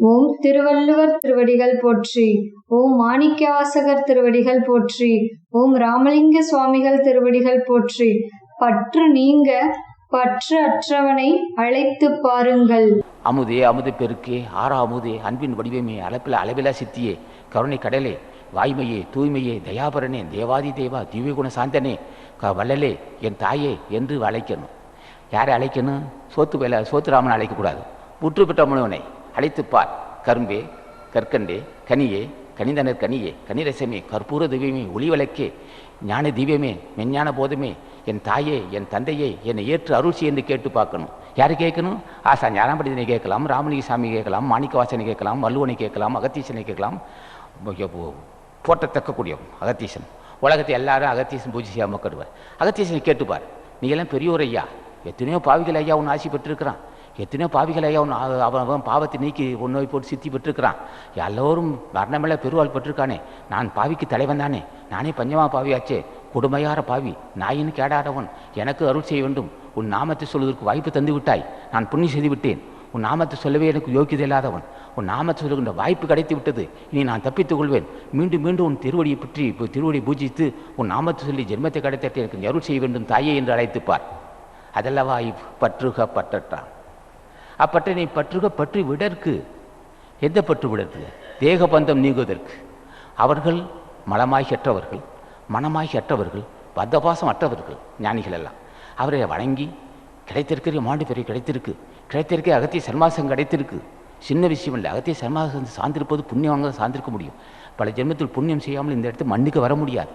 ஓம் திருவள்ளுவர் திருவடிகள் போற்றி ஓம் மாணிக்கவாசகர் திருவடிகள் போற்றி ஓம் ராமலிங்க சுவாமிகள் திருவடிகள் போற்றி பற்று நீங்க பற்று அற்றவனை அழைத்து பாருங்கள். அமுதே அமுது பெருக்கே ஆறா அமுதே அன்பின் வடிவமே அளப்பில் அளவிலா சித்தியே கருணை கடலே வாய்மையே தூய்மையே தயாபரனே தேவாதி தேவா திவ்யகுண சாந்தனே க வள்ளலே என் தாயே என்று அழைக்கணும். யாரை அழைக்கணும்? சோத்து வேலை சோத்துராமனை அழைக்கக்கூடாது. முற்று பெற்ற முழுவனை அழைத்துப்பார். கரும்பே கற்கண்டே கனியே கனிதனர் கனியே கனிரசமே கற்பூர திவ்யமே ஒளிவழக்கே ஞான திவ்யமே மெஞ்ஞான போதமே என் தாயே என் தந்தையே என்னை ஏற்று அருள் என்று கேட்டு பார்க்கணும். யார் கேட்கணும்? ஆசா ஞானபண்டிதனை கேட்கலாம் ராமலிங்க சாமி கேட்கலாம் மாணிக்கவாசனை கேட்கலாம் வல்லுவனை கேட்கலாம் அகத்தீசனை கேட்கலாம். போட்டத்தக்கக்கூடியவன் அகத்தீசன். உலகத்தை எல்லாரும் அகத்தீசன் பூஜை செய்யாமல் கடுவார் அகத்தீசனை கேட்டுப்பார். நீ எல்லாம் பெரியோர் ஐயா. எத்தனையோ பாவிகள் ஐயா ஒன்று ஆசி பெற்றிருக்கிறான். எத்தனையோ பாவிகள் உன் அவன் அவன் பாவத்தை நீக்கி உன் நோய் போட்டு சித்தி பெற்றிருக்கிறான். எல்லோரும் மரணமில்ல பெருவாள் பெற்றிருக்கானே. நான் பாவிக்கு தலைவன் தானே. நானே பஞ்சமா பாவியாச்சே. கொடுமையார பாவி. நாயின்னு கேடாதவன் எனக்கு அருள் செய்ய வேண்டும். உன் நாமத்தை சொல்வதற்கு வாய்ப்பு தந்து விட்டாய். நான் புண்ணியம் செய்து விட்டேன். உன் நாமத்தை சொல்லவே எனக்கு யோக்கியதை இல்லாதவன். உன் நாமத்தை சொல்லுகின்ற வாய்ப்பு கிடைத்து விட்டது. இனி நான் தப்பித்துக் கொள்வேன். மீண்டும் மீண்டும் உன் திருவடியை பற்றி திருவடியை பூஜித்து உன் நாமத்தை சொல்லி ஜென்மத்தை கிடைத்த எனக்கு அருள் செய்ய வேண்டும் தாயே என்று அழைத்துப்பார். அதல்லவா இப் பற்றுக பற்றற்றான் அப்பற்ற நீ பற்றுக பற்றி விடற்கு. எந்த பற்று விடற்கு? தேக பந்தம் நீங்குவதற்கு. அவர்கள் மலமாய் அற்றவர்கள் மனமாய் அற்றவர்கள் பத்தபாசம் அற்றவர்கள் ஞானிகள் எல்லாம். அவரை வணங்கி கிடைத்திருக்கிற மாண்டு பெரிய கிடைத்திருக்கு. கிடைத்திருக்க அகத்திய சன்மாசம் கிடைத்திருக்கு. சின்ன விஷயம் இல்லை. அகத்திய சன்மாசம் சார்ந்திருப்பது புண்ணியவாங்க சார்ந்திருக்க முடியும். பல ஜென்மத்தில் புண்ணியம் செய்யாமல் இந்த இடத்து மண்ணுக்கு வர முடியாது.